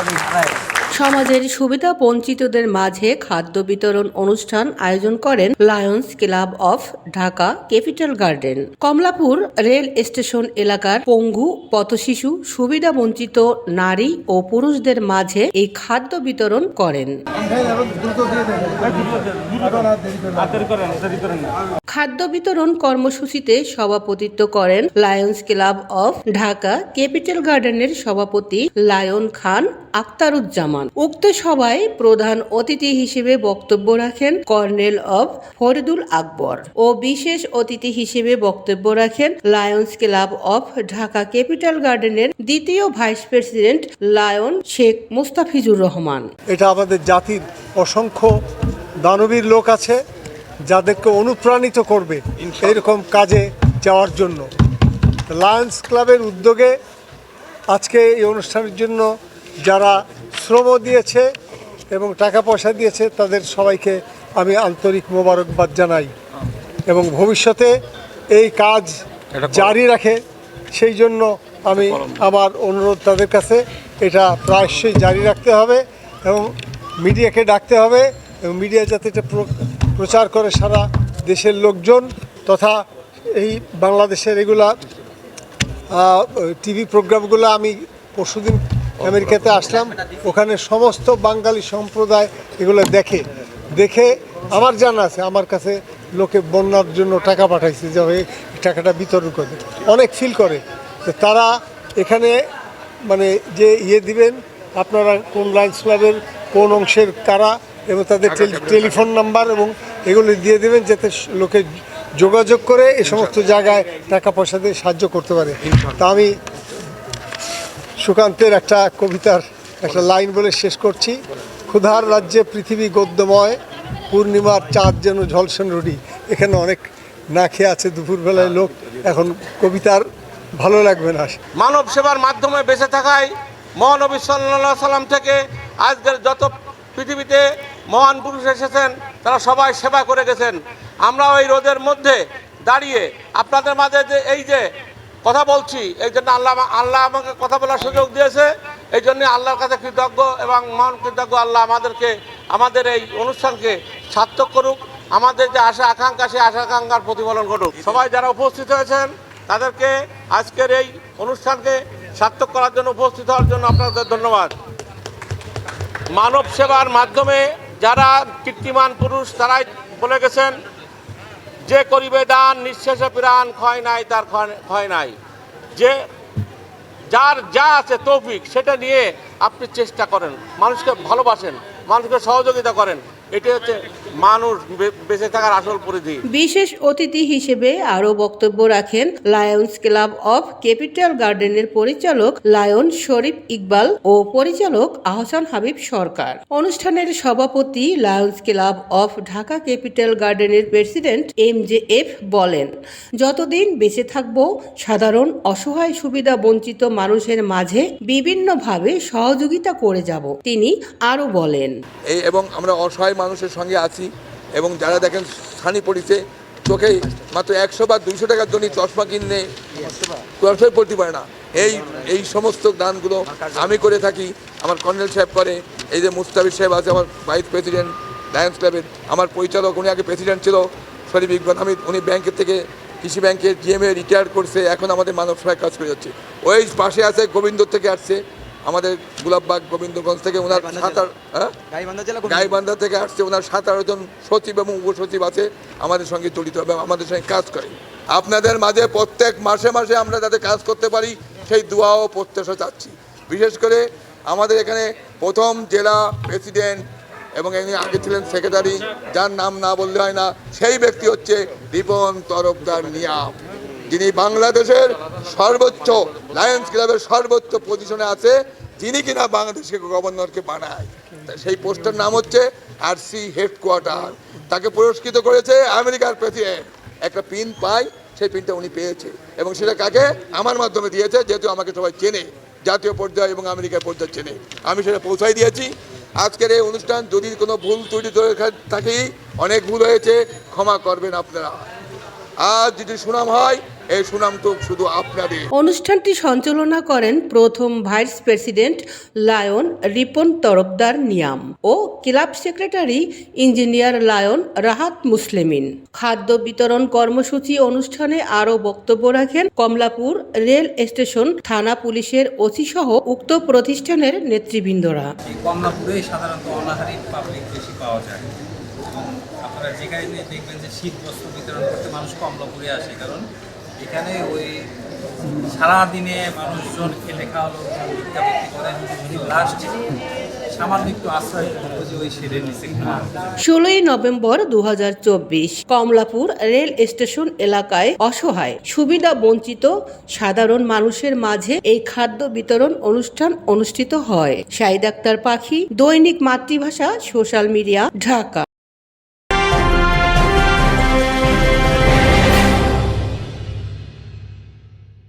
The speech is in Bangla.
every place. সমাজের সুবিধা বঞ্চিতদের মাঝে খাদ্য বিতরণ অনুষ্ঠান আয়োজন করেন Lions Club of Dhaka capital garden. Kamalapur rail station এলাকার পঙ্গু পথশিশু সুবিধা বঞ্চিত নারী ও পুরুষদের মাঝে এই খাদ্য বিতরণ করেন। খাদ্য বিতরণ কর্মসূচিতে সভাপতিত্ব করেন Lions Club of Dhaka capital গার্ডেনের সভাপতি লায়ন খান আক্তারুজ্জামান। উক্ত সভায় প্রধান অতিথি হিসেবে বক্তব্য রাখেন কর্নেল অব ফরিদুল আকবর ও বিশেষ অতিথি হিসেবে বক্তব্য রাখেন Lions Club of Dhaka capital গার্ডেনের দ্বিতীয় vice president lion Sheikh Mustafizur Rahman. এটা আমাদের জাতির অসংখ্য দানবীর লোক আছে যাদেরকে অনুপ্রাণিত করবে এরকম কাজে যাওয়ার জন্য। লায়ন্স ক্লাবের উদ্যোগে আজকে এই অনুষ্ঠানের জন্য যারা শ্রম দিয়েছে এবং টাকা পয়সা দিয়েছে তাদের সবাইকে আমি আন্তরিক মোবারকবাদ জানাই। এবং ভবিষ্যতে এই কাজ জারি রাখে সেই জন্য আমি আমার অনুরোধ তাদের কাছে এটা প্রায়শই জারি রাখতে হবে এবং মিডিয়াকে ডাকতে হবে এবং মিডিয়া যাতে এটা প্রচার করে সারা দেশের লোকজন তথা এই বাংলাদেশের এগুলা টিভি প্রোগ্রামগুলো আমি পরশুদিন আমেরিকাতে আসলাম ওখানে সমস্ত বাঙালি সম্প্রদায় এগুলো দেখে দেখে আমার জানা আছে আমার কাছে লোকে বন্যার জন্য টাকা পাঠাইছে যে টাকাটা বিতরণ করে। অনেক ফিল করে তারা এখানে মানে যে ইয়ে দিবেন আপনারা কোন লাইন্স ক্লাবের কোন অংশের কারা এবং তাদের টেলিফোন নাম্বার এবং এগুলো দিয়ে দেবেন যাতে লোকে যোগাযোগ করে এই সমস্ত জায়গায় টাকা পয়সা দিয়ে সাহায্য করতে পারে। তা আমি সুকান্তের একটা কবিতার একটা লাইন বলে শেষ করছি। ক্ষুধার রাজ্যে পৃথিবী গদ্যময়, পূর্ণিমার চাঁদ যেন ঝলসন রুডি। এখানে অনেক না খেয়ে আছে দুপুরবেলায় লোক। এখন কবিতার ভালো লাগবে না। মানব সেবার মাধ্যমে বেঁচে থাকায় মহানবী সাল্লাহ সাল্লাম থেকে আজকের যত পৃথিবীতে মহান পুরুষ এসেছেন, তারা সবাই সেবা করে গেছেন। আমরা ওই রোদের মধ্যে দাঁড়িয়ে আপনাদের মাঝে যে এই যে কথা বলছি, এই জন্য আল্লাহ আল্লাহ আমাকে কথা বলার সুযোগ দিয়েছে। এই জন্য আল্লাহর কাছে কৃতজ্ঞ এবং মহান কৃতজ্ঞ আল্লাহ আমাদেরকে, আমাদের এই অনুষ্ঠানকে সার্থক করুক। আমাদের যে আশা, আকাঙ্ক্ষা, সেই আশা, আকাঙ্ক্ষার প্রতিফলন ঘটুক। সবাই যারা উপস্থিত হয়েছেন, তাদেরকে আজকের এই অনুষ্ঠানকে সার্থক করার জন্য উপস্থিত হওয়ার জন্য আপনাদের ধন্যবাদ। মানব সেবার মাধ্যমে যারা কীর্তিমান পুরুষ, তারাই বলে গেছেন যে করিবে দান, নিঃশেষে প্রাণ, ক্ষয় নাই, তার ক্ষয়- নাই। যে যার যা আছে তৌফিক, সেটা নিয়ে আপনি চেষ্টা করেন। মানুষকে ভালোবাসেন, মানুষকে সহযোগিতা করেন। এটি হচ্ছে মানুষ বেঁচে থাকার আসল পরিধি। বিশেষ অতিথি হিসেবে আরও বক্তব্য রাখেন লায়ন্স ক্লাব অফ ক্যাপিটাল গার্ডেনের পরিচালক লায়ন শরীফ ইকবাল ও পরিচালক আহসান হাবিব সরকার। অনুষ্ঠানের সভাপতি Lions Club of Dhaka capital গার্ডেনের প্রেসিডেন্ট এম জে এফ বলেন যতদিন বেঁচে থাকব সাধারণ অসহায় সুবিধা বঞ্চিত মানুষের মাঝে বিভিন্নভাবে সহযোগিতা করে যাব। তিনি আরও বলেন এই এবং আমরা অসহায় মানুষের সঙ্গে আছি এবং যারা দেখেন ছানি পড়িছে, চোখে মাত্র একশো বা দুইশো টাকার জন্য চশমা কিনে কুয়াশায় পড়তে পারে না। এই এই সমস্ত দানগুলো আমি করে থাকি। আমার কর্নেল সাহেব করে, এই যে মুস্তাফিজ সাহেব আছে, আমার ভাইস প্রেসিডেন্ট, লায়ন্স ক্লাবের, আমার পরিচালক, উনি আগে প্রেসিডেন্ট ছিল, শরীফ ইকবাল আমি উনি ব্যাংকের থেকে কৃষি ব্যাংকের জিএমএ রিটায়ার করছে, এখন আমাদের মানব সহায় কাজ করে যাচ্ছে। ওই পাশে আছে গোবিন্দ থেকে আসছে আমাদের গুলাববাগ গোবিন্দগঞ্জ থেকে ওনার সাঁতার হ্যাঁ? গাইবান্ধা থেকে আসছে ওনার সাতারো জন সচিব এবং উপসচিব আছে আমাদের সঙ্গে জড়িত এবং আমাদের সঙ্গে কাজ করে। আপনাদের মাঝে প্রত্যেক মাসে মাসে আমরা যাতে কাজ করতে পারি সেই দোয়া ও প্রত্যাশা চাচ্ছি। বিশেষ করে আমাদের এখানে প্রথম জেলা প্রেসিডেন্ট এবং এখানে আগে ছিলেন সেক্রেটারি যার নাম না বললে হয় না সেই ব্যক্তি হচ্ছে রিপন তরফদার নিয়াম। যিনি বাংলাদেশের সর্বোচ্চ লায়ন্স ক্লাবের সর্বোচ্চ পজিশনে আছে, যিনি কিনা বাংলাদেশকে গভর্নরকে বানায়। সেই পোস্টের নাম হচ্ছে আর সি হেডকোয়ার্টার তাকে পুরস্কৃত করেছে আমেরিকার প্রেসিডেন্ট। একটা পিন পাই সেই পিনটা উনি পেয়েছে। এবং সেটা কাকে? আমার মাধ্যমে দিয়েছে, যেহেতু আমাকে সবাই চেনে, জাতীয় পর্যায়ে এবং আমেরিকার পর্যায়ে চেনে। আমি সেটা পৌঁছাই দিয়েছি। আজকের এই অনুষ্ঠান যদি কোনো ভুল ত্রুটি থাকে, অনেক ভুল হয়েছে, ক্ষমা করবেন আপনারা। আজ যদি সুনাম হয় এই সুনাম তো শুধু আপনাদের। অনুষ্ঠানটি সঞ্চালনা করেন প্রথম vice president lion Ripon Tarafdar নিয়াম ও club secretary engineer lion Rahat Muslimin. খাদ্য বিতরণ কর্মসূচি অনুষ্ঠানে আরও বক্তব্য রাখেন কমলাপুর রেল স্টেশন থানা পুলিশের ওসি সহ উক্ত প্রতিষ্ঠানের নেতৃবৃন্দরা। এই কমলাপুরেই সাধারণত অনাহারি পাবলিক বেশি পাওয়া যায়। যেখানে দেখবেন যে শীত বস্ত্র বিতরণ করতে মানুষ কমলাপুরে আসে, কারণ এখানে ওই সারাদিনে মানুষজন খেলে খাওয়া লোকজন ভিক্ষাবৃত্তি করে লাস্ট ষোলোই নভেম্বর দু হাজার চব্বিশ, কমলাপুর রেল স্টেশন এলাকায় অসহায়, সুবিধা বঞ্চিত, সাধারণ মানুষের মাঝে এই খাদ্য বিতরণ অনুষ্ঠান অনুষ্ঠিত হয়। শাহিদ আক্তার পাখি, দৈনিক মাতৃভাষা, সোশ্যাল মিডিয়া, ঢাকা।